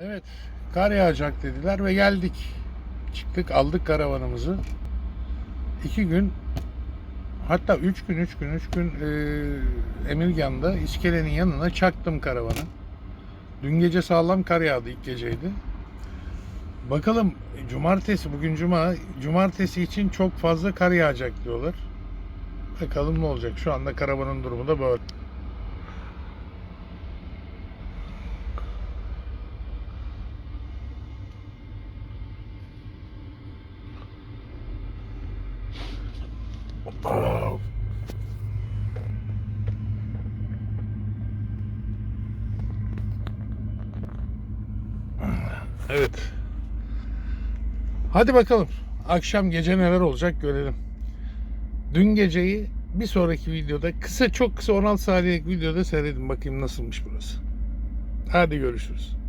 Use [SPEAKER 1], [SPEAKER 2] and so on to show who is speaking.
[SPEAKER 1] Evet, kar yağacak dediler ve geldik. Çıktık, aldık karavanımızı. İki gün, hatta üç gün, üç gün, üç gün e, Emirgan'da iskelenin yanına çaktım karavanı. Dün gece sağlam kar yağdı, ilk geceydi. Bakalım cumartesi, bugün cuma, cumartesi için çok fazla kar yağacak diyorlar. Bakalım ne olacak. Şu anda karavanın durumu da böyle. Evet. Hadi bakalım. Akşam gece neler olacak görelim. Dün geceyi bir sonraki videoda kısa çok kısa 16 saniyelik videoda seyredin bakayım nasılmış burası. Hadi görüşürüz.